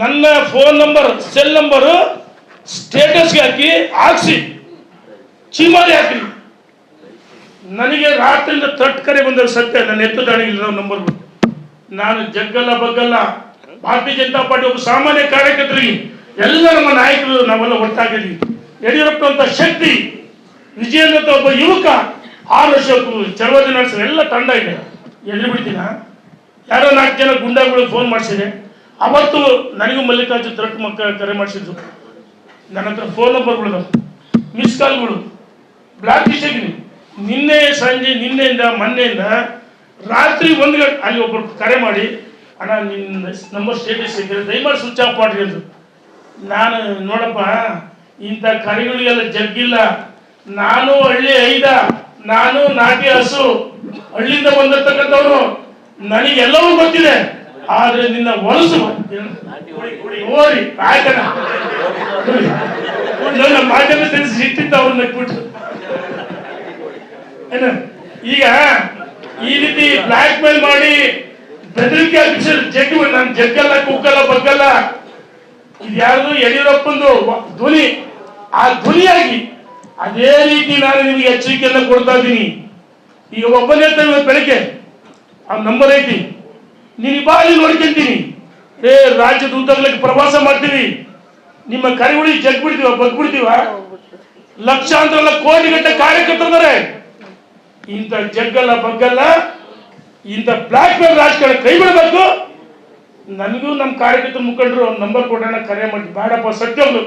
ನನ್ನ phone number cell number ಸ್ಟೇಟಸ್ಗೆ ಹಾಕಿ, ಹಾಕ್ಸಿ. ಚೀಮಾರಿ ಹಾಕಿ ನನಗೆ ರಾತ್ರಿಯಿಂದ ತಟ್ ಕರೆ ಬಂದರೆ ಸತ್ಯ, ನನ್ನ ಎತ್ತು ದಾಣಿಗಿಲ್ಲ ನಂಬರ್. ನಾನು ಜಗ್ಗಲ್ಲ ಬಗ್ಗಲ್ಲ, ಭಾರತೀಯ ಜನತಾ ಪಾರ್ಟಿ ಒಬ್ಬ ಸಾಮಾನ್ಯ ಕಾರ್ಯಕರ್ತರಿಗೆ ಎಲ್ಲ ನಮ್ಮ ನಾಯಕರು ನಾವೆಲ್ಲ ಒಟ್ಟಾಗಿದ್ವಿ ಯಡಿಯೂರಪ್ಪ ಅಂತ ಶಕ್ತಿ ವಿಜಯೇಂದ್ರ ಒಬ್ಬ ಯುವಕ, ಆರು ವರ್ಷ ಚಳವಳಿ ನಡೆಸಿದ ಎಲ್ಲ ತಂಡ ಇದೆ. ಎಲ್ಲಿ ಬಿಡ್ತೀನ ಯಾರೋ ನಾಲ್ಕು ಜನ ಗುಂಡಾಗಳಿಗೆ ಫೋನ್ ಮಾಡಿಸಿದೆ ಅವತ್ತು ನನಗೂ ಮಲ್ಲಿಕಾರ್ಜುನ್ ತರಕ್ ಮಕ್ಕ ಕರೆ ಮಾಡಿಸಿದ್ರು. ನನ್ನ ಹತ್ರ ಫೋನ್ ನಂಬರ್ಗಳು ಮಿಸ್ ಕಾಲ್ಗಳು ಬ್ಲಾಕ್ ಲಿಸ್ಟ್ ಆಗಿನಿ ನಿನ್ನೆ ಸಂಜೆ, ನಿನ್ನೆಯಿಂದ, ಮೊನ್ನೆಯಿಂದ ರಾತ್ರಿ ಒಂದು ಗಂಟೆ ಅಲ್ಲಿ ಒಬ್ಬರು ಕರೆ ಮಾಡಿ, ಅಣ್ಣ ನಿನ್ನ ನಂಬರ್ ಸ್ಟೇಟಸ್ ಹೇಗಿದೆ? ದಯಮಾಡಿ ಸ್ವಿಚ್ ಆಫ್ ಮಾಡಿರಿ ನಾನು, ನೋಡಪ್ಪ, ಇಂಥ ಕರೆಗಳಿಗೆಲ್ಲ ಜಗ್ಗಿಲ್ಲ. ನಾನು ಹಳ್ಳಿ ಐದ, ನಾನು ನಾಟಿ ಹಸು. ಹಳ್ಳಿಯಿಂದ ಬಂದಿರ್ತಕ್ಕಂಥವ್ರು, ನನಗೆಲ್ಲವೂ ಗೊತ್ತಿದೆ. ಆದ್ರೆ ನಿನ್ನ ಮನಸ್ಸು ಓರಿ ನನ್ನ ಮಾಧ್ಯಮ ತಿಳಿಸಿ ಸಿಟ್ಟಿದ್ದ ಅವ್ರನ್ನ ಬಿಟ್ಟು ಈಗ ಈ ರೀತಿ ಬ್ಲಾಕ್ ಮೇಲ್ ಮಾಡಿ ಬೆದರಿಕೆ ಹಾಕಿಸಿ ಜಗ್ಗಿ, ನಾನು ಜಗ್ಗಲ್ಲ ಕುಕ್ಕಲ್ಲ ಬಗ್ಗಲ್ಲ. ಇದು ಯಡಿಯೂರಪ್ಪಂದು ಧ್ವನಿ. ಆ ಧ್ವನಿಯಾಗಿ ಅದೇ ರೀತಿ ನಾನು ನಿಮಗೆ ಎಚ್ಚರಿಕೆಯನ್ನ ಕೊಡ್ತಾ ಇದ್ದೀನಿ. ಈಗ ಒಬ್ಬನೇ ಬೆಳಗ್ಗೆ. ಆ ನಂಬರ್ ಐತಿ. ನೀನು ಬಾಲಿ ನೋಡ್ಕೊಂತೀನಿ ಏ, ರಾಜ್ಯದ ದೂತಗಳಿಗೆ ಪ್ರವಾಸ ಮಾಡ್ತೀವಿ. ನಿಮ್ಮ ಕರಿಗುಳಿ ಜಗ್ ಬಿಡ್ತೀವ, ಬಗ್ ಬಿಡ್ತೀವ? ಲಕ್ಷಾಂತರ ಕೋಟಿ ಗಂಟೆ ಕಾರ್ಯಕರ್ತರಿದ್ದಾರೆ ಇಂಥ ಜಗ್ಗಲ್ಲ, ಬಗ್ಗಲ್ಲ, ಇಂಥ ಬ್ಲಾಕ್ ಮೇಲ್ ರಾಜಕಾರಣ ಕೈ ಬಿಡಬೇಕು. ನನಗೂ ನಮ್ಮ ಕಾರ್ಯಕರ್ತರ ಮುಖಂಡರು ನಂಬರ್ ಕೊಡೋಣ, ಕರೆ ಮಾಡಿ. ಬೇಡಪ್ಪ ಸತ್ಯವ್ರು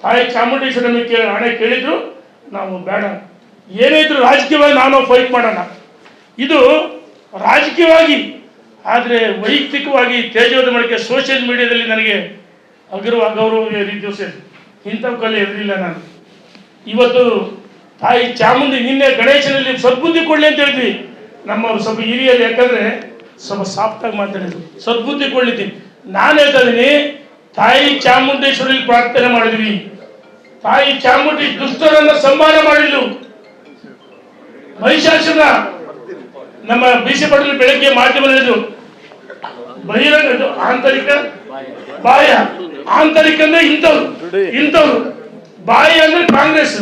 ತಾಯಿ ಚಾಮುಂಡೇಶ್ವರಿ ಕೇಳಿ ಹಣೆ ಕೇಳಿದ್ರು, ನಾವು ಬೇಡ. ಏನೇ ಇದ್ರು ರಾಜಕೀಯವಾಗಿ ನಾನು ಫೈಟ್ ಮಾಡೋಣ. ಇದು ರಾಜಕೀಯವಾಗಿ ಆದರೆ ವೈಯಕ್ತಿಕವಾಗಿ ತೇಜೋದ ಮಡಿಕೆ ಸೋಷಿಯಲ್ ಮೀಡಿಯಾದಲ್ಲಿ ನನಗೆ ಅಗೌರವ ಗೌರವ ರೀತಿ ಇಂಥವಕ್ಕಲ್ಲಿ ಇರಲಿಲ್ಲ ನಾನು. ಇವತ್ತು ತಾಯಿ ಚಾಮುಂಡಿ ನಿನ್ನೆ ಗಣೇಶನಲ್ಲಿ ಸದ್ಬುದ್ಧಿ ಕೊಡಲಿ ಅಂತ ಹೇಳಿದ್ವಿ. ನಮ್ಮ ಸ್ವಲ್ಪ ಹಿರಿಯಲ್ಲಿ ಯಾಕಂದ್ರೆ ಸ್ವಲ್ಪ ಸಾಫ್ಟಾಗಿ ಮಾತಾಡಿದ್ರು. ಸದ್ಬುದ್ಧಿ ಕೊಡ್ಲಿದ್ದೀನಿ ನಾನು ಹೇಳ್ತಾ ಇದ್ದೀನಿ, ತಾಯಿ ಚಾಮುಂಡೇಶ್ವರಿ ಪ್ರಾರ್ಥನೆ ಮಾಡಿದ್ವಿ. ತಾಯಿ ಚಾಮುಂಡಿ ದುಷ್ಟರನ್ನ ಸಂಹಾರ ಮಾಡಿದ್ಲು. ಮಹಿಷಾಸುರ ನಮ್ಮ ಬಿಸಿ ಪಟೇಲ್ ಬೆಳಗ್ಗೆ ಮಾಧ್ಯಮ ಹೇಳಿದ್ರು. ಬಹಿರಂಗ ಆಂತರಿಕ ಬಾಯ ಆಂತರಿಕ ಅಂದ್ರೆ ಇಂಥವ್ರು. ಇಂಥವ್ರು. ಬಾಯಿ ಅಂದ್ರೆ ಕಾಂಗ್ರೆಸ್.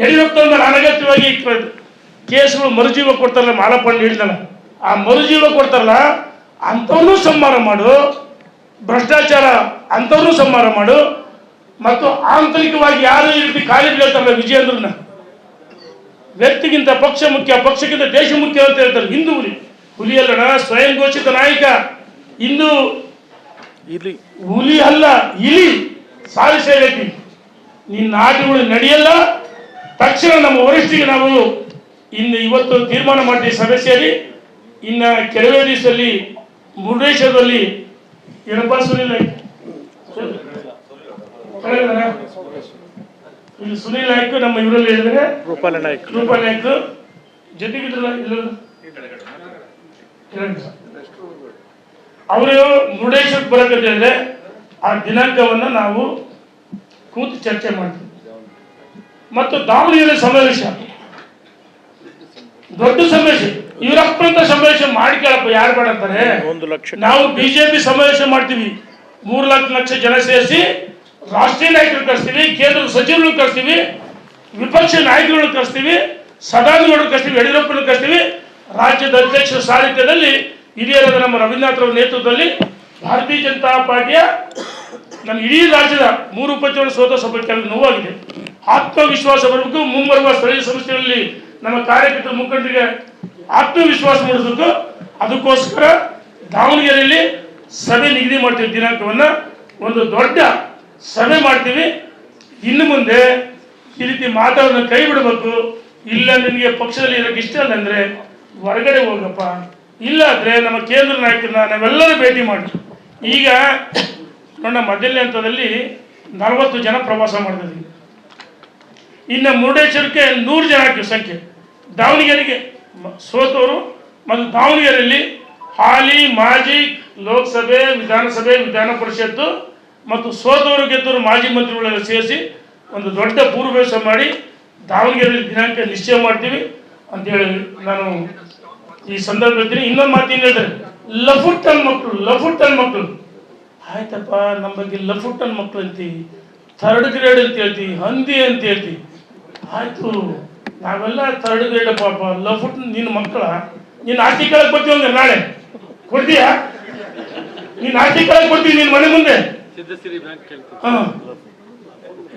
ಯಡಿಯೂರಪ್ಪ ಅಂದ್ರೆ ಅನಗತ್ಯವಾಗಿ ಕೇಸ್ಗಳು ಮರುಜೀವ ಕೊಡ್ತಾರಲ್ಲ, ಮಾಲಪ್ಪಣ್ಣ ಹೇಳಿದಲ್ಲ ಆ ಮರುಜೀವ ಕೊಡ್ತಾರಲ್ಲ, ಅಂಥವ್ರನ್ನೂ ಸಂಹಾರ ಮಾಡು. ಭ್ರಷ್ಟಾಚಾರ ಅಂಥವ್ರನ್ನೂ ಸಂಹಾರ ಮಾಡು. ಮತ್ತು ಆಂತರಿಕವಾಗಿ ಯಾರು ಈ ರೀತಿ ಖಾಲಿ ಹೇಳ್ತಾರಲ್ಲ ವಿಜಯೇಂದ್ರನ ವ್ಯಕ್ತಿಗಿಂತ ಪಕ್ಷ ಮುಖ್ಯ, ಪಕ್ಷಕ್ಕಿಂತ ದೇಶ ಮುಖ್ಯ ಅಂತ ಹೇಳ್ತಾರೆ ಹಿಂದೂ ಹುಲಿ ಸ್ವಯಂ ಘೋಷಿತ ನಾಯಕ. ಇಂದು ಇಲ್ಲಿ ಹುಲಿ ಅಲ್ಲ ಇಲಿ ಸಾಧಿಸಿ ಹೇಳ್ತೀನಿ ನಿನ್ನ ಆಟಗಳು ನಡೆಯಲ್ಲ ತಕ್ಷಣ ನಮ್ಮ ವರಿಷ್ಠಿಗೆ ನಾವು ಇನ್ನು ಇವತ್ತು ತೀರ್ಮಾನ ಮಾಡಿದ ಸಭೆ ಸೇರಿ ಇನ್ನು ಕೆಲವೇ ದಿವಸದಲ್ಲಿ ಮುರುಡೇಶ್ವರದಲ್ಲಿ. ಏನಪ್ಪ ಸುನಿಲ್? ಇಲ್ಲಿ ಸುನಿಲ್ ನಾಯ್ಕ ನಮ್ಮ ಇವರಲ್ಲಿ ಹೇಳಿದ್ರೆ ರೂಪಾಲ ನಾಯ್ಕ. ರೂಪಾಲ ನಾಯ್ಕ. ಜೊತೆಗಿದ್ರಲ್ಲ ಇಲ್ಲ ಅವರು ಮುರುಡೇಶ್ವರಕ್ಕೆ ಇದೆ ಆ ದಿನಾಂಕವನ್ನು ನಾವು ಕೂತು ಚರ್ಚೆ ಮಾಡ್ತೀವಿ. ಮತ್ತು ದಾವಣಗೆರೆ ಸಮಾವೇಶ. ದೊಡ್ಡ ಸಮಾವೇಶ. ಇವರಪ್ಪಂತ ಸಮಾವೇಶ ಮಾಡ್ಕೊಳಪ್ಪ ಯಾರು ಮಾಡಂತಾರೆ ಒಂದು ಲಕ್ಷ. ನಾವು ಬಿಜೆಪಿ ಸಮಾವೇಶ ಮಾಡ್ತೀವಿ. ಮೂರು ಲಕ್ಷ ಲಕ್ಷ ಜನ ಸೇರಿಸಿ ರಾಷ್ಟ್ರೀಯ ನಾಯಕರು ಕರೆಸ್ತೀವಿ ಕೇಂದ್ರ ಸಚಿವರು ಕರೆಸ್ತೀವಿ ವಿಪಕ್ಷ ನಾಯಕರುಗಳು ಕರೆಸ್ತೀವಿ ಸದಾನಗೌಡರು ಕರೆಸ್ತೀವಿ ಯಡಿಯೂರಪ್ಪನ ಕರೆಸ್ತೀವಿ. ರಾಜ್ಯದ ಅಧ್ಯಕ್ಷರ ಸಾರಥ್ಯದಲ್ಲಿ ಹಿರಿಯರಾದ ನಮ್ಮ ರವೀಂದ್ರನಾಥ್ ನೇತೃತ್ವದಲ್ಲಿ ಭಾರತೀಯ ಜನತಾ ಪಾರ್ಟಿಯ ನಮ್ಮ ಇಡೀ ರಾಜ್ಯದ ಮೂರು ಉಪಚುನಾವಣೆ ಸೋತ ಸಭೆ ನೋವಾಗಿದೆ. ಆತ್ಮವಿಶ್ವಾಸ ಬರಬೇಕು, ಮುಂಬರುವ ಸ್ಥಳೀಯ ಸಂಸ್ಥೆಗಳಲ್ಲಿ ನಮ್ಮ ಕಾರ್ಯಕರ್ತರ ಮುಖಂಡರಿಗೆ ಆತ್ಮವಿಶ್ವಾಸ ಮೂಡಿಸಬೇಕು. ಅದಕ್ಕೋಸ್ಕರ ದಾವಣಗೆರೆಯಲ್ಲಿ ಸಭೆ ನಿಗದಿ ಮಾಡ್ತೀವಿ ದಿನಾಂಕವನ್ನ. ಒಂದು ದೊಡ್ಡ ಸಭೆ ಮಾಡ್ತೀವಿ. ಇನ್ನು ಮುಂದೆ ಈ ರೀತಿ ಮಾತಾಡೋದನ್ನ ಕೈ ಬಿಡಬೇಕು ಇಲ್ಲ ನಿಮಗೆ ಪಕ್ಷದಲ್ಲಿ ಇರೋಕ್ಕೆ ಇಷ್ಟ ಇಲ್ಲ ಅಂದ್ರೆ ಹೊರಗಡೆ ಹೋಗಪ್ಪ ಇಲ್ಲ ಅಂದ್ರೆ ನಮ್ಮ ಕೇಂದ್ರ ನಾಯಕರನ್ನ ನಾವೆಲ್ಲರೂ ಭೇಟಿ ಮಾಡ್ತೀವಿ. ಈಗ ನೋಡ ಮೊದಲನೇ ಹಂತದಲ್ಲಿ ನಲವತ್ತು ಜನ ಪ್ರವಾಸ ಮಾಡಿದ್ವಿ ಇನ್ನು ಮುರುಡೇಶ್ವರಕ್ಕೆ ನೂರು ಜನ ಹಾಕಿವಿ ಸಂಖ್ಯೆ. ದಾವಣಗೆರೆಗೆ ಸೋತವರು ಮತ್ತು ದಾವಣಗೆರೆಯಲ್ಲಿ ಹಾಲಿ, ಮಾಜಿ ಲೋಕಸಭೆ, ವಿಧಾನಸಭೆ, ವಿಧಾನ ಪರಿಷತ್ತು ಮತ್ತು ಸೋತವರು ಗೆದ್ದವರು ಮಾಜಿ ಮಂತ್ರಿಗಳೆಲ್ಲ ಸೇರಿಸಿ ಒಂದು ದೊಡ್ಡ ಪೂರ್ವಭಾಸ ಮಾಡಿ ದಾವಣಗೆರೆಯಲ್ಲಿ ದಿನಾಂಕ ನಿಶ್ಚಯ ಮಾಡ್ತೀವಿ ಅಂತೇಳಿ ನಾನು ಈ ಸಂದರ್ಭದಲ್ಲಿ ಇನ್ನೊಂದು ಮಾತಿನ ಹೇಳ್ತಾರೆ? ಲಫುಟ್ ಅನ್ ಮಕ್ಕಳು ಲಫುಟ್ ಅನ್ ಮಕ್ಕಳು ಆಯ್ತಪ್ಪ ನಮ್ಮ ಬಗ್ಗೆ ಲಫುಟ್ಟನ್ ಮಕ್ಳು ಅಂತಿ ಥರ್ಡ್ ಗ್ರೇಡ್ ಅಂತ ಹೇಳ್ತಿ ಹಂದಿ ಅಂತ ಹೇಳ್ತಿ. ಆಯ್ತು ನಾವೆಲ್ಲ ಥರ್ಡ್ ಗ್ರೇಡ್ ಪಾಪ ಲಫುಟ್ ನಿನ್ನ ಮಕ್ಕಳ. ನೀನು ಆಸ್ತಿ ಕೇಳಕ್ ಬರ್ತೀವಿ ಅಂದ್ರೆ ನಾಳೆ. ಕೊಡ್ತೀಯಾ? ನೀನ್ ಆಸ್ತಿ ಕೇಳಕ್ ಬರ್ತೀವಿ ನಿನ್ ಮನೆ ಮುಂದೆ.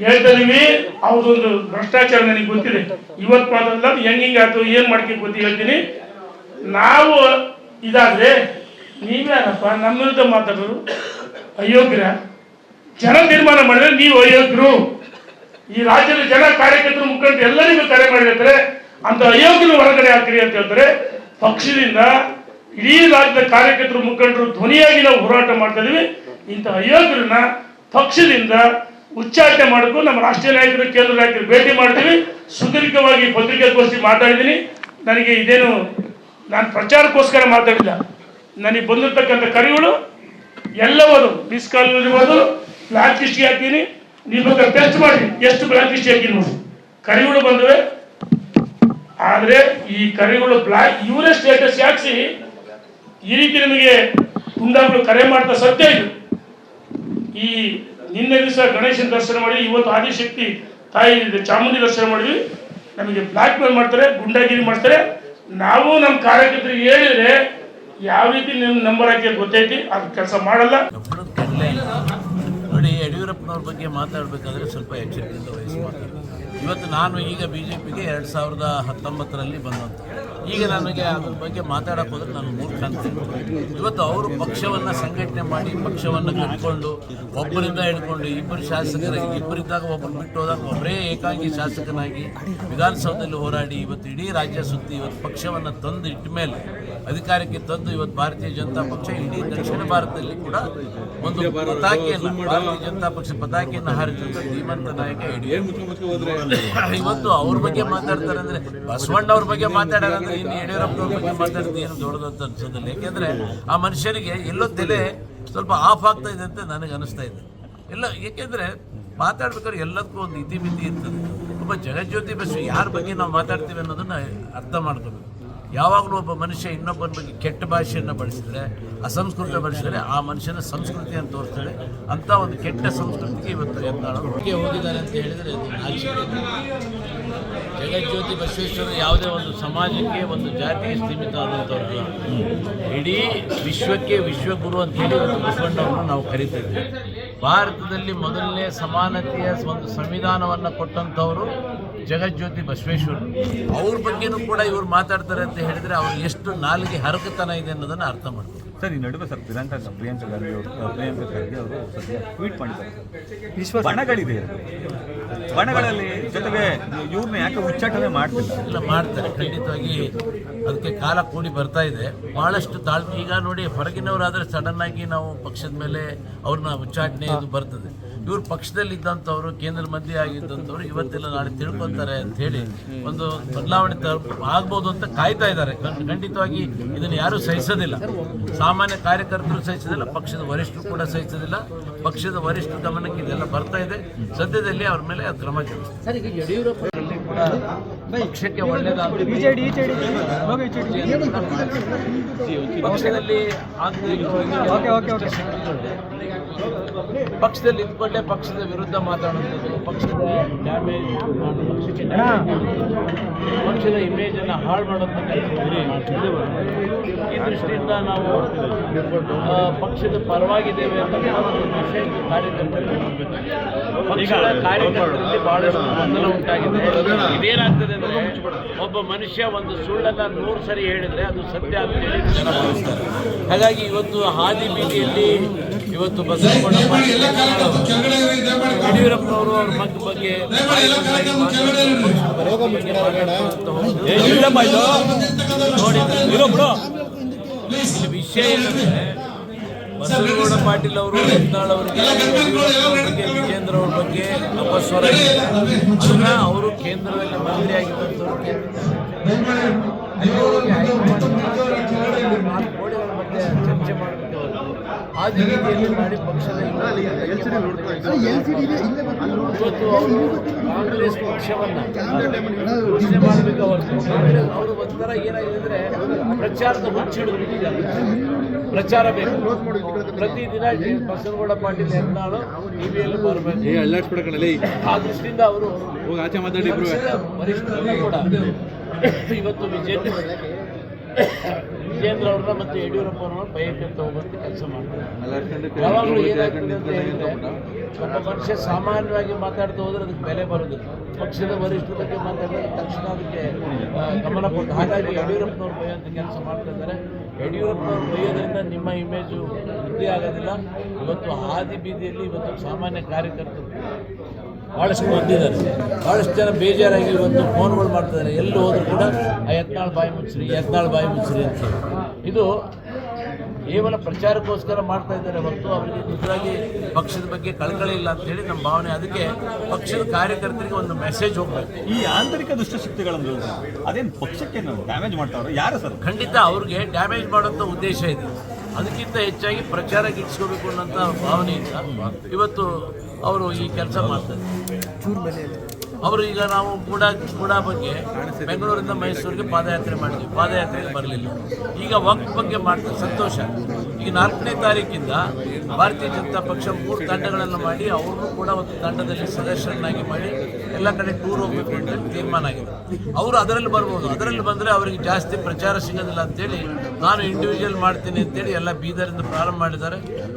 ಹೇಳ್ತಾ ಇದೀವಿ. ಅವ್ರದೊಂದು ಭ್ರಷ್ಟಾಚಾರ ನನಗೆ ಗೊತ್ತಿದೆ. ಇವತ್ತು ಮಾತ್ರ ಹೆಂಗ್ ಹಿಂಗ್ ಆಯ್ತು ಏನ್ ಮಾಡ್ಕೊಂಡು ಗೊತ್ತಿ ಹೇಳ್ತೀನಿ. ನಾವು ಇದಾದ್ರೆ ನೀವ್ಯಾರಪ್ಪ ನಮ್ಮ ವಿರುದ್ಧ ಮಾತಾಡೋರು ಅಯೋಗ್ಯರ. ಜನ ನಿರ್ಮಾಣ ಮಾಡಿದ್ರೆ ನೀವು ಅಯೋಗ್ಯರು. ಈ ರಾಜ್ಯದ ಜನ ಕಾರ್ಯಕರ್ತರು ಮುಖಂಡ ಎಲ್ಲರಿಗೂ ಕರೆ ಮಾಡಿರ್ತಾರೆ, ಅಂತ ಅಯೋಗ್ಯರು ಹೊರಗಡೆ ಹಾಕ್ರಿ ಅಂತ ಹೇಳ್ತಾರೆ. ಪಕ್ಷದಿಂದ ಇಡೀ ರಾಜ್ಯದ ಕಾರ್ಯಕರ್ತರು ಮುಖಂಡರು ಧ್ವನಿಯಾಗಿ ನಾವು ಹೋರಾಟ ಮಾಡ್ತಾ ಇದೀವಿ. ಇಂಥ ಅಯೋಗ್ಯರನ್ನ ಪಕ್ಷದಿಂದ ಉಚ್ಚಾಟನೆ ಮಾಡಿಕೊಂಡು ನಮ್ಮ ರಾಷ್ಟ್ರೀಯ ನಾಯಕರು, ಕೇಂದ್ರ ನಾಯಕರು ಭೇಟಿ ಮಾಡ್ತೀವಿ. ಸುದೀರ್ಘವಾಗಿ ಪತ್ರಿಕಾಗೋಷ್ಠಿ ಮಾತಾಡಿದ್ದೀನಿ ನನಗೆ ಇದೇನು ನಾನು ಪ್ರಚಾರಕ್ಕೋಸ್ಕರ ಮಾತಾಡಿಲ್ಲ. ನನಗೆ ಬಂದಿರತಕ್ಕಂಥ ಕರೆಗಳು ಎಲ್ಲವರು ಮಿಸ್ ಕಾಲ್ ಇರ್ಬೋದು ಬ್ಲಾಕ್ ಲಿಸ್ಟ್ಗೆ ಹಾಕೀನಿ ನೀವು ಟೆಸ್ಟ್ ಮಾಡಿ, ಎಷ್ಟು ಬ್ಲಾಕ್ ಲಿಸ್ಟ್ ಹಾಕಿ ನೋಡಿ. ಕರೆಗಳು ಬಂದವೆ. ಆದರೆ ಈ ಕರೆಗಳು ಬ್ಲಾಕ್ ಇವರೇ ಸ್ಟೇಟಸ್ ಹಾಕಿಸಿ ಈ ರೀತಿ ನಿಮಗೆ ಗುಂಡಾಗಳು ಕರೆ ಮಾಡ್ತಾ ಸತ್ಯ ಇದು. ಈ ನಿನ್ನೆ ದಿವಸ ಗಣೇಶನ ದರ್ಶನ ಮಾಡಿ ಇವತ್ತು ಆದಿಶಕ್ತಿ ತಾಯಿ ಚಾಮುಂಡಿ ದರ್ಶನ ಮಾಡಿದ್ವಿ. ನಮಗೆ ಬ್ಲಾಕ್ ಮೇಲ್ ಮಾಡ್ತಾರೆ, ಗುಂಡಾಗಿರಿ ಮಾಡ್ತಾರೆ. ನಾವು ನಮ್ಮ ಕಾರ್ಯಕರ್ತರಿಗೆ ಹೇಳಿದ್ರೆ ಯಾವ ರೀತಿ ನಿಮ್ಮ ನಂಬರ್ ಹಾಕಿ ಗೊತ್ತೈತಿ, ಅದು ಕೆಲಸ ಮಾಡಲ್ಲ. ನೋಡಿ, ಯಡಿಯೂರಪ್ಪನವ್ರ ಬಗ್ಗೆ ಮಾತಾಡಬೇಕಾದ್ರೆ ಸ್ವಲ್ಪ ಎಚ್ಚರಿಕೆಯಿಂದ ವಹಿಸಿ ಇವತ್ತು ನಾನು ಈಗ ಬಿ ಜೆ ಪಿಗೆ ಎರಡು ಸಾವಿರದ ಹತ್ತೊಂಬತ್ತರಲ್ಲಿ ಬಂದಂತ. ಈಗ ನನಗೆ ಅದ್ರ ಬಗ್ಗೆ ಮಾತಾಡಕ್ಕೆ ಹೋದ್ರೆ ನಾನು ಮೂರು ಕಾಣ್ತೀನಿ ಇವತ್ತು ಅವರು ಪಕ್ಷವನ್ನು ಸಂಘಟನೆ ಮಾಡಿ ಪಕ್ಷವನ್ನು ಕಟ್ಕೊಂಡು ಒಬ್ಬರಿಂದ ಹಿಡ್ಕೊಂಡು ಇಬ್ಬರು ಶಾಸಕರಾಗಿ ಇಬ್ಬರಿದ್ದಾಗ ಒಬ್ಬರು ಬಿಟ್ಟು ಹೋದಾಗ ಒಬ್ಬರೇ ಏಕಾಂಗಿ ಶಾಸಕನಾಗಿ ವಿಧಾನಸೌಧದಲ್ಲಿ ಹೋರಾಡಿ ಇವತ್ತು ಇಡೀ ರಾಜ್ಯ ಸುತ್ತಿ ಇವತ್ತು ಪಕ್ಷವನ್ನು ತಂದು ಇಟ್ಟ ಮೇಲೆ ಅಧಿಕಾರಕ್ಕೆ ತಂದು ಇವತ್ತು ಭಾರತೀಯ ಜನತಾ ಪಕ್ಷ ಇಡೀ ದಕ್ಷಿಣ ಭಾರತದಲ್ಲಿ ಕೂಡ ಒಂದು ಪತಾಕೆಯನ್ನು ಭಾರತೀಯ ಜನತಾ ಪಕ್ಷ ಪತಾಕೆಯನ್ನು ಹಾರಿಸಿದ ಧೀಮಂತ ನಾಯಕ ಇಡೀ ಇವತ್ತು ಅವ್ರ ಬಗ್ಗೆ ಮಾತಾಡ್ತಾರೆ ಅಂದ್ರೆ ಬಸವಣ್ಣ ಅವ್ರ ಬಗ್ಗೆ ಮಾತಾಡ್ಯಾರ ಅಂದ್ರೆ ಇನ್ನು ಯಡಿಯೂರಪ್ಪನವ್ರ ಬಗ್ಗೆ ಮಾತಾಡ್ತೀನಿ ಏನು ದೊಡ್ಡದಂತ ಅನ್ಸೋದಿಲ್ಲ. ಯಾಕೆಂದ್ರೆ ಆ ಮನುಷ್ಯನಿಗೆ ಎಲ್ಲೋ ತಲೆ ಸ್ವಲ್ಪ ಆಫ್ ಆಗ್ತಾ ಇದೆ ಅಂತ ನನಗೆ ಅನಿಸ್ತಾ ಇದೆ. ಎಲ್ಲ ಏಕೆಂದ್ರೆ ಮಾತಾಡ್ಬೇಕಾದ್ರೆ ಎಲ್ಲದಕ್ಕೂ ಒಂದು ಇತಿಮಿತಿ ಇರ್ತದೆ. ಒಬ್ಬ ಜಗಜ್ಯೋತಿ ಬಸ್ ಯಾರ ಬಗ್ಗೆ ನಾವು ಮಾತಾಡ್ತೀವಿ ಅನ್ನೋದನ್ನ ಅರ್ಥ ಮಾಡ್ಕೋಬೇಕು. ಯಾವಾಗಲೂ ಒಬ್ಬ ಮನುಷ್ಯ ಇನ್ನೊಬ್ಬನ ಬಗ್ಗೆ ಕೆಟ್ಟ ಭಾಷೆಯನ್ನು ಬಳಸಿದರೆ, ಅಸಂಸ್ಕೃತ ಬಳಸಿದರೆ, ಆ ಮನುಷ್ಯನ ಸಂಸ್ಕೃತಿಯನ್ನು ತೋರಿಸ್ತಾರೆ ಅಂತ ಒಂದು ಕೆಟ್ಟ ಸಂಸ್ಕೃತಿಗೆ ಇವತ್ತು ಹೋಗಿ ಹೋಗಿದ್ದಾರೆ ಅಂತ ಹೇಳಿದರೆ. ಜಗಜ್ಯೋತಿ ಬಸವೇಶ್ವರ ಯಾವುದೇ ಒಂದು ಸಮಾಜಕ್ಕೆ, ಒಂದು ಜಾತಿಗೆ ಸೀಮಿತ ಆದಂಥವ್ರಲ್ಲ ಇಡೀ ವಿಶ್ವಕ್ಕೆ ವಿಶ್ವಗುರು ಅಂತ ಹೇಳಿ ಒಂದು ಬಸವಣ್ಣವನ್ನು ನಾವು ಕರಿತಿದ್ದೇವೆ ಭಾರತದಲ್ಲಿ ಮೊದಲನೇ ಸಮಾನತೆಯ ಒಂದು ಸಂವಿಧಾನವನ್ನು ಕೊಟ್ಟಂಥವರು ಜಗಜ್ಯೋತಿ ಬಸವೇಶ್ವರ್. ಅವ್ರ ಬಗ್ಗೆನೂ ಕೂಡ ಇವ್ರು ಮಾತಾಡ್ತಾರೆ ಅಂತ ಹೇಳಿದ್ರೆ ಅವ್ರು ಎಷ್ಟು ನಾಲಿಗೆ ಹರಕತನ ಇದೆ ಅನ್ನೋದನ್ನು ಅರ್ಥ ಮಾಡ್ತಾರೆ ಸರ್ ಈ ನಡುವೆ ಸರ್ ಪ್ರಿಯಾಂಕಾ ಪ್ರಿಯಾಂಕಾ ಗಾಂಧಿ ಅವರು ಪ್ರಿಯಾಂಕಾ ಖರ್ಗೆ ಅವರು ಸದ್ಯ ಟ್ವೀಟ್ ಮಾಡಿದ್ದಾರೆ ವಿಶ್ವ ಬಣಗಳಿದೆ ಬಣಗಳಲ್ಲಿ ಜೊತೆಗೆ ಇವ್ರನ್ನ ಯಾಕೆ ಉಚ್ಚಾಟನೆ ಮಾಡ್ತಿಲ್ಲ? ಎಲ್ಲ ಮಾಡ್ತಾರೆ ಖಂಡಿತವಾಗಿ ಅದಕ್ಕೆ ಕಾಲ ಕೂಡಿ ಬರ್ತಾ ಇದೆ. ಭಾಳಷ್ಟು ತಾಳ್ಮೆ ಈಗ ನೋಡಿ ಹೊರಗಿನವರಾದರೆ ಸಡನ್ನಾಗಿ ಆಗಿ ನಾವು ಪಕ್ಷದ ಮೇಲೆ ಅವ್ರನ್ನ ಉಚ್ಚಾಟನೆ ಇದು ಬರ್ತದೆ. ಇವ್ರು ಪಕ್ಷದಲ್ಲಿ ಇದ್ದಂಥವ್ರು ಕೇಂದ್ರ ಮಂತ್ರಿ ಆಗಿದ್ದಂಥವ್ರು ಇವತ್ತೆಲ್ಲ ನಾಳೆ ತಿಳ್ಕೊತಾರೆ ಅಂತ ಹೇಳಿ ಒಂದು ಬದಲಾವಣೆ ಆಗ್ಬೋದು ಅಂತ ಕಾಯ್ತಾ ಇದ್ದಾರೆ. ಖಂಡಿತವಾಗಿ ಇದನ್ನು ಯಾರು ಸಹಿಸೋದಿಲ್ಲ. ಸಾಮಾನ್ಯ ಕಾರ್ಯಕರ್ತರು ಸಹಿಸೋದಿಲ್ಲ, ಪಕ್ಷದ ವರಿಷ್ಠರು ಕೂಡ ಸಹಿಸೋದಿಲ್ಲ. ಪಕ್ಷದ ವರಿಷ್ಠ ಗಮನಕ್ಕೆ ಇದೆಲ್ಲ ಬರ್ತಾ ಇದೆ. ಸದ್ಯದಲ್ಲಿ ಅವ್ರ ಮೇಲೆ ಕ್ರಮ ಜರುಗಿಸ್ತಾರೆ ಕೂಡ ಪಕ್ಷಕ್ಕೆ ಪಕ್ಷದಲ್ಲಿ ಪಕ್ಷದಲ್ಲಿ ಇದ್ಕೊಂಡೇ ಪಕ್ಷದ ವಿರುದ್ಧ ಮಾತಾಡುವಂಥದ್ದು. ಪಕ್ಷದ ಡ್ಯಾಮೇಜ್ ಪಕ್ಷಕ್ಕೆ ಪಕ್ಷದ ಇಮೇಜ್ ಅನ್ನು ಹಾಳು ಮಾಡುವಂಥ ಈ ದೃಷ್ಟಿಯಿಂದ ನಾವು ಪಕ್ಷದ ಪರವಾಗಿದ್ದೇವೆ ಅಂತ ಒಂದು ಮೆಸೇಜ್ ಕಾರ್ಯಕರ್ತರಿಗೆ ಬಹಳಷ್ಟು ಗೊಂದಲ ಉಂಟಾಗಿದೆ. ಇದೇನಾಗ್ತದೆ ಅಂದ್ರೆ ಒಬ್ಬ ಮನುಷ್ಯ ಒಂದು ಸುಳ್ಳನ್ನ ನೂರು ಸರಿ ಹೇಳಿದ್ರೆ ಅದು ಸತ್ಯ ಅಂತ ಹೇಳಿ ಜನ ಭಾವಿಸ್ತಾರೆ. ಹಾಗಾಗಿ ಇವತ್ತು ಹಾದಿ ಬೀದಿಯಲ್ಲಿ ಇವತ್ತು ಬಸವಣ್ಣ ಯಡಿಯೂರಪ್ಪನವರು ಅವ್ರ ಮಗ ಬಗ್ಗೆ ನೋಡಿ ವಿಷಯ ಏನಂದ್ರೆ ಬಸವಗೌಡ ಪಾಟೀಲ್ ಅವರು ಯತ್ನಾಳ್ ಅವರಿಗೆ ಬಗ್ಗೆ ವಿಜೇಂದ್ರ ಅವ್ರ ಬಗ್ಗೆ ಅಪಸ್ವರ ಅದನ್ನ ಅವರು ಕೇಂದ್ರದಲ್ಲಿ ಮಂತ್ರಿ ಆಗಿದ್ದಂಥವ್ರು ನಾಲ್ಕು ಕೋಟಿಗಳ ಚರ್ಚೆ ಆ ಮಾಡಿ ಕಾಂಗ್ರೆಸ್ ಪಕ್ಷವನ್ನ ಘೋಷಣೆ ಮಾಡಬೇಕು ಅವರು ಕಾಂಗ್ರೆಸ್ ಅವರು ಒಂಥರ ಏನಾಗಿದೆ ಅಂದ್ರೆ ಪ್ರಚಾರದ ಬಿಟ್ಟಿದ್ದಾರೆ. ಪ್ರಚಾರ ಬೇಕು. ಪ್ರತಿದಿನ ಬಸವನಗೌಡ ಪಾಟೀಲ್ ಯತ್ನಾಳು ಟಿವಿಯಲ್ಲಿ ಬರಬೇಕು. ಆ ದೃಷ್ಟಿಯಿಂದ ಅವರು ಪಕ್ಷದ ವರಿಷ್ಠರನ್ನು ಕೂಡ. ಇವತ್ತು ವಿಜೇಂದ್ರ ವಿಜೇಂದ್ರ ಅವ್ರನ್ನ ಮತ್ತು ಯಡಿಯೂರಪ್ಪ ಅವ್ರನ್ನ ಭಯಕ್ಕೆ ತಗೊಂಡು ಕೆಲಸ ಮಾಡ್ತಾರೆ. ಪಕ್ಷ ಮನುಷ್ಯ ಸಾಮಾನ್ಯವಾಗಿ ಮಾತಾಡ್ತಾ ಹೋದ್ರೆ ಅದಕ್ಕೆ ಬೆಲೆ ಬರೋದಿಲ್ಲ. ಪಕ್ಷದ ವರಿಷ್ಠರ ಬಗ್ಗೆ ಮಾತಾಡಿದ್ರೆ ತಕ್ಷಣ ಅದಕ್ಕೆ ಗಮನ ಕೊಟ್ಟು. ಹಾಗಾಗಿ ಯಡಿಯೂರಪ್ಪನವ್ರು ಬೈಯೋಂಥ ಕೆಲಸ ಮಾಡ್ತಾ ಇದ್ದಾರೆ. ಯಡಿಯೂರಪ್ಪನವ್ರು ಬೈಯೋದ್ರಿಂದ ನಿಮ್ಮ ಇಮೇಜು ವೃದ್ಧಿ ಆಗೋದಿಲ್ಲ. ಇವತ್ತು ಹಾದಿ ಬೀದಿಯಲ್ಲಿ ಇವತ್ತು ಸಾಮಾನ್ಯ ಕಾರ್ಯಕರ್ತರು ಭಾಳಷ್ಟು ಬಂದಿದ್ದಾರೆ. ಭಾಳಷ್ಟು ಜನ ಬೇಜಾರಾಗಿ ಒಂದು ಫೋನ್ಗಳು ಮಾಡ್ತಿದ್ದಾರೆ. ಎಲ್ಲಿ ಹೋದ್ರು ಕೂಡ ಆ ಯತ್ನಾಳ್ ಬಾಯಿ ಮುಚ್ಚಿರಿ ಯತ್ನಾಳ್ ಬಾಯಿ ಮುಚ್ಚ್ರಿ ಅಂತ ಇದು ಕೇವಲ ಪ್ರಚಾರಕ್ಕೋಸ್ಕರ ಮಾಡ್ತಾ ಇದ್ದಾರೆ ಹೊರತು ಅವರಿಗೆ ನಿಜವಾಗಿ ಪಕ್ಷದ ಬಗ್ಗೆ ಕಳಕಳಿ ಇಲ್ಲ ಅಂತ ಹೇಳಿ ನಮ್ಮ ಭಾವನೆ. ಅದಕ್ಕೆ ಪಕ್ಷದ ಕಾರ್ಯಕರ್ತರಿಗೆ ಒಂದು ಮೆಸೇಜ್ ಹೋಗ್ಬೇಕು. ಈ ಆಂತರಿಕ ದುಷ್ಟಶಕ್ತಿಗಳನ್ನು ಅದೇನು ಪಕ್ಷಕ್ಕೆ ಡ್ಯಾಮೇಜ್ ಮಾಡ್ತಾವ್ರೆ? ಯಾರು ಸರ್? ಖಂಡಿತ ಅವ್ರಿಗೆ ಡ್ಯಾಮೇಜ್ ಮಾಡುವಂಥ ಉದ್ದೇಶ ಇದೆ. ಅದಕ್ಕಿಂತ ಹೆಚ್ಚಾಗಿ ಪ್ರಚಾರ ಗಿಟ್ಟಿಸ್ಕೋಬೇಕು ಅನ್ನೋಂಥ ಭಾವನೆಯಿಂದ ಇವತ್ತು ಅವರು ಈ ಕೆಲಸ ಮಾಡ್ತಾರೆ. ಅವರು ಈಗ ನಾವು ಕೂಡ ಕೂಡ ಬಗ್ಗೆ ಬೆಂಗಳೂರಿಂದ ಮೈಸೂರಿಗೆ ಪಾದಯಾತ್ರೆ ಮಾಡಿದ್ವಿ. ಪಾದಯಾತ್ರೆಗೆ ಬರಲಿಲ್ಲ. ಈಗ ವಕ್ಫ್ ಬಗ್ಗೆ ಮಾಡ್ತಾರೆ ಸಂತೋಷ. ಈಗ ನಾಲ್ಕನೇ ತಾರೀಕಿಂದ ಭಾರತೀಯ ಜನತಾ ಪಕ್ಷ ಮೂರು ತಂಡಗಳನ್ನು ಮಾಡಿ, ಅವ್ರನ್ನೂ ಕೂಡ ಒಂದು ತಂಡದಲ್ಲಿ ಸದಸ್ಯರನ್ನಾಗಿ ಮಾಡಿ ಎಲ್ಲ ಕಡೆ ಟೂರ್ ಹೋಗಬೇಕು ಅಂತ ತೀರ್ಮಾನ ಆಗಿದೆ. ಅವರು ಅದರಲ್ಲಿ ಬರ್ಬೋದು. ಅದರಲ್ಲಿ ಬಂದರೆ ಅವರಿಗೆ ಜಾಸ್ತಿ ಪ್ರಚಾರ ಸಿಗೋದಿಲ್ಲ ಅಂತೇಳಿ ನಾನು ಇಂಡಿವಿಜುವಲ್ ಮಾಡ್ತೀನಿ ಅಂತೇಳಿ ಎಲ್ಲ ಬೀದರಿಂದ ಪ್ರಾರಂಭ ಮಾಡಿದ್ದಾರೆ.